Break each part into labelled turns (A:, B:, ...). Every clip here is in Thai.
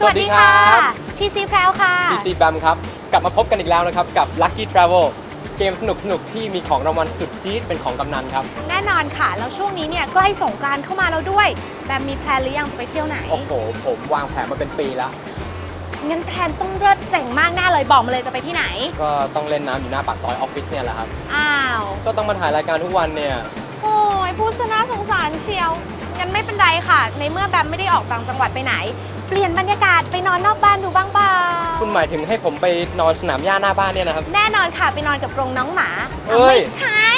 A: ค่ะ
B: ครับ
A: ทีซีแพรวค่ะ
B: PC b a m ครับ กลับมาพบกันอีกแล้วนะครับ กับ Lucky Travel เกมสนุกๆ ที่มีของรางวัลสุดจี๊ดเป็นของกำนันครับ
A: แน่นอนค่ะ แล้วช่วงนี้เนี่ยใกล้สงกรานต์เข้ามาแล้วด้วย แบมมีแพลนหรือยังจะไปเที่ยวไหน
B: โอ้โห ผมวางแผนมาเป็นปีแล้ว
A: งั้นแพลนต้องเลิศเจ๋งมากแน่เลยบอกมาเลยจะไปที่ไหน
B: ก็ต้องเล่นน้ำอยู่หน้าปากซอยออฟฟิศเนี่ยแหละครับ
A: อ้าว
B: ก็ต้องมาถ่ายรายการทุกวันเนี่ย
A: โอ้ยพูดซะน่าสงสารเชียว งั้นไม่เป็นไรค่ะ ในเมื่อแบมไม่ได้ออกต่างจังหวัดไปไหน เปลี่ยนบรรยากาศไปนอนนอกบ้านดูบ้างเปล่า
B: คุณหมายถึงให้ผมไปนอนสนามหญ้าหน้าบ้านเนี่ยนะครับ
A: แน่นอนค่ะไปนอนกับกรงน้องหมา
B: เอ้ย
A: ไม่ใช่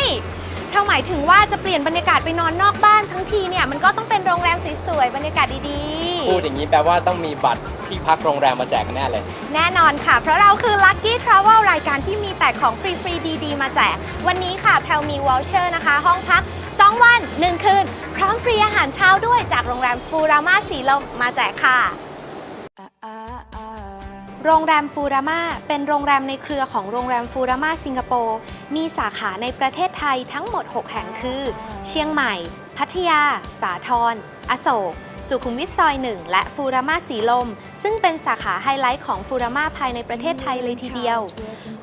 A: เท่าหมายถึงว่าจะเปลี่ยนบรรยากาศไปนอนนอกบ้านทั้งทีเนี่ยมันก็ต้องเป็นโรงแรมสวยๆบรรยากาศดีๆ
B: พูดอย่างนี้แปลว่าต้องมีบัตรที่พักโรงแรมมาแจกกันแน่เลย
A: แน่นอนค่ะ เพราะเราคือ Lucky Travel รายการที่มีแต่ของฟรีๆดี ๆ มาแจก วันนี้ค่ะแพลวมีวอลเชอร์นะคะ ห้องพักาหารเช้าด้วยจากโรงแรมฟูรามาสีลมมาแจกค่ะ โรงแรมฟูรามาเป็นโรงแรมในเครือของโรงแรมฟูรามาสิงคโปร์ มีสาขาในประเทศไทยทั้งหมด 6 แห่งคือ เชียงใหม่ พัทยา สาทรอโศก สุขุมวิทซอย 1 และฟูรามาสีลม ซึ่งเป็นสาขาไฮไลท์ของฟูรามาภายในประเทศไทยเลยทีเดียว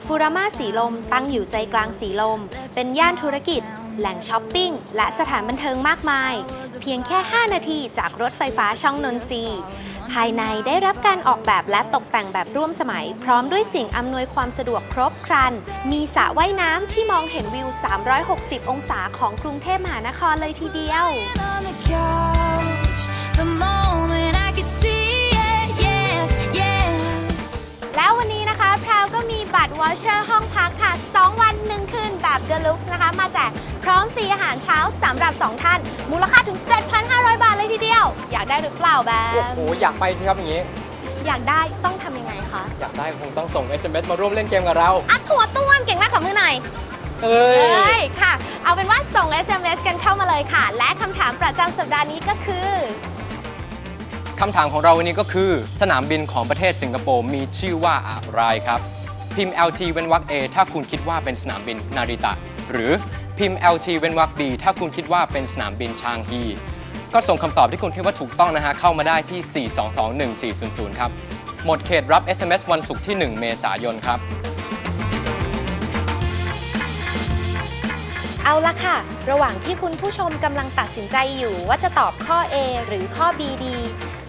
A: ฟูรามาสีลมตั้งอยู่ใจกลางสีลม เป็นย่านธุรกิจแหล่งช้อปปิ้ง และสถานบันเทิงมากมาย เพียงแค่ 5 นาทีจากรถไฟฟ้าช่องนนทรีย์ภายในได้รับการออกแบบและตกแต่งแบบร่วมสมัย พร้อมด้วยสิ่งอำนวยความสะดวกครบครัน มีสระว่ายน้ำที่มองเห็นวิว 360 องศาของกรุงเทพมหานครเลยทีเดียว
C: on the couch the moment I could see it. Yes, yes.
A: แล้ววันนี้นะคะแพรวก็มีบัตรวอชเชอร์ห้องพักค่ะ 2 วัน 1 คืนแบบเดลุกนะคะ มาแจกพร้อมฟรีอาหารเช้าสำหรับ 2 ท่าน มูลค่าถึง 7,500 บาทเลยทีเดียว อยากได้หรือเปล่าแบ
B: โอ้
A: ม
B: โห อยากไปสิครับอย่างนี้
A: อยากได้ต้องทำยังไงคะ
B: อยากได้คงต้องส่ง SMS มาร่วมเล่นเกมกับเรา
A: อัดถั่วต้วนเก่งมากขอมือหน่อย
B: เอ้ย
A: เอ้ยค่ะ เอาเป็นว่าส่ง SMS กันเข้ามาเลยค่ะ และคำถามประจำสัปดาห์นี้ก็คือ
B: คำถามของเราวันนี้ก็คือ สนามบินของประเทศสิงคโปร์มีชื่อว่าอะไรครับ พิมพ์ LT เว้นวรรค A ถ้าคุณคิดว่าเป็นสนามบินนาริตะ หรือ พิมพ์ LT เว้นวรรค B ถ้าคุณคิดว่าเป็นสนามบินชางฮี ก็ส่งคำตอบที่คุณคิดว่าถูกต้องนะฮะ เข้ามาได้ที่ 4221400 ครับ หมดเขตรับ SMS วันศุกร์ที่ 1 เมษายนครับ
A: เอาละค่ะ ระหว่างที่คุณผู้ชมกำลังตัดสินใจอยู่ว่าจะตอบข้อ A หรือข้อ B ดี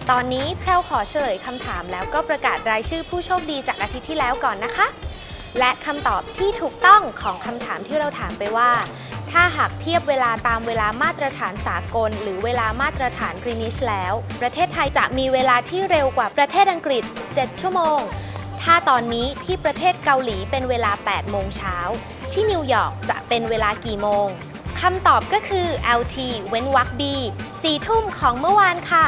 A: ตอนนี้แพรวขอเฉลยคำถามแล้วก็ประกาศรายชื่อผู้โชคดีจากอาทิตย์ที่แล้วก่อนนะคะ และคำตอบที่ถูกต้องของคำถามที่เราถามไปว่า ถ้าหากเทียบเวลาตามเวลามาตรฐานสากล หรือเวลามาตรฐานกรีนิชแล้ว ประเทศไทยจะมีเวลาที่เร็วกว่าประเทศอังกฤษ 7 ชั่วโมง ถ้าตอนนี้ที่ประเทศเกาหลีเป็นเวลา 8 โมงเช้า ที่นิวยอร์กจะเป็นเวลากี่โมงคำตอบก็คือ LT เว้นวรรค B 4ทุ่มของเมื่อวานค่ะ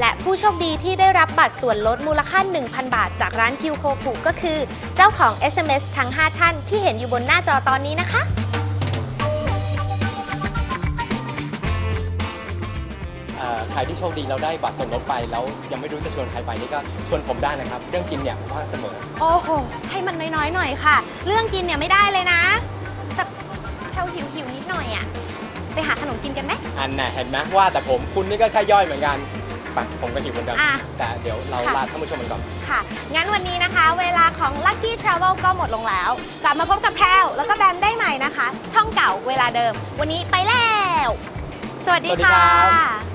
A: และผู้โชคดีที่ได้รับบัตรส่วนลดมูลค่า 1,000 บาท จากร้านคิวโคคุก็คือ เจ้าของ SMS ทั้ง 5 ท่านที่เห็นอยู่บนหน้าจอตอนนี้นะคะ
B: เอ่อใครที่โชคดีเราได้บัตรส่วนลดไปแล้วยังไม่รู้จะชวนใครไปนี่ก็ชวนผมได้นะครับ เรื่องกินเนี่ยว่างเสมอ
A: โอ้โห ให้มันน้อยๆหน่อยค่ะ เรื่องกินเนี่ยไม่ได้เลยนะ แต่แถวหิวหิวๆนิดหน่อยอะไปหาขนมกินกันไหม
B: อันน่ะเห็นไหมว่าแต่ผมคุณนี่ก็ใช่ย่อยเหมือนกัน ไปผมก็หิวเหมือนกัน
A: อะ
B: แต่เดี๋ยวเรา
A: ค่ะ
B: ลาท่านผู้ชมกันก่อน
A: ค่ะ งั้นวันนี้นะคะ เวลาของ Lucky Travel ก็หมดลงแล้ว กลับมาพบกับแพรวแล้วก็แบมได้ใหม่นะคะ ช่องเก่าเวลาเดิม วันนี้ไปแล้ว สวัสดี
B: สวัสดี
A: ค่
B: ครับะ